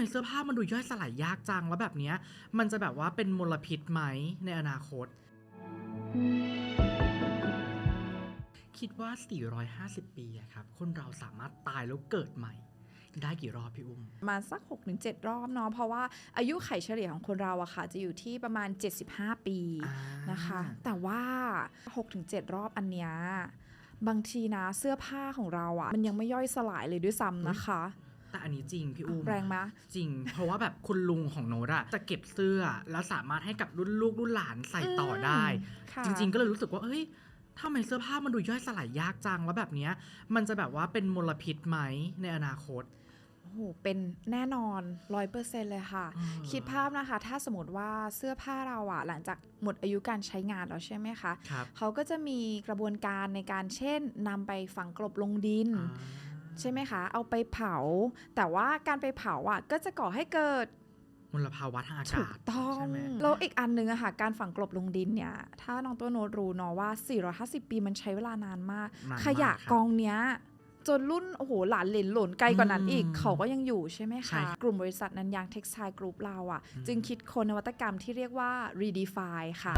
มเสื้อผ้ามันดูย่อยสลายยากจังแล้วแบบเนี้ยมันจะแบบว่าเป็นมลพิษไหมในอนาคต คิดว่า 450 ปีอะครับ คนเราสามารถตายแล้วเกิดใหม่ ได้กี่รอบพี่อุ้มประมาณสัก 6-7 รอบเนาะเพราะว่าอายุไขเฉลี่ยของคนเราอะค่ะ จะอยู่ที่ประมาณ 75 ปีอ่านะคะ แต่ว่า 6-7 รอบอันเนี้ยบางทีนะเสื้อผ้าของเราอะมันยังไม่ย่อยสลายเลยด้วยซ้ำนะคะ แต่อันนี้จริงพี่อุ้มแรงไหมะจริง เพราะว่าแบบคุณลุงของโนตอะจะเก็บเสื้อแล้วสามารถให้กับรุ่นลูกรุ่นหลานใส่ต่อได้ค่ะจริง ๆ ก็เลยรู้สึกว่าเอ้ยทำไมเสื้อผ้ามันดูย่อยสลายยากจังแล้วแบบเนี้ย มันจะแบบว่าเป็นมลพิษไหมในอนาคตโอ้โห เป็นแน่นอนร้อยเปอร์เซ็นเลยค่ะเออคิดภาพนะคะ ถ้าสมมติว่าเสื้อผ้าเราอะหลังจากหมดอายุการใช้งานแล้วใช่ไหมคะครับเขาก็จะมีกระบวนการในการเช่นนำไปฝังกลบลงดินอ่า ใช่ไหมคะ เอาไปเผา แต่ว่าการไปเผาอะก็จะก่อให้เกิดมลภาวะทางอาถูกาศกต้องใช่ไหมแล้วอีกอันหนึงอะค่ะ การฝังกลบลงดินเนี่ย ถ้าน้องตัวโน้ตรู้เนาะว่า 450 ปีมันใช้เวลานานมากนานมากขยะครับกองเนี้ยจนรุ่น โอ้โห หลานเหลนหล่นไกลกว่านั้นอีกอืมเขาก็ยังอยู่ใช่ไหมใช่คะ กลุ่มบริษัทนันยางเท็กซ์ไทล์กรุ๊ปเราอะอืมจึงคิดค้นนวัตกรรมที่เรียกว่า redefine ค่ะ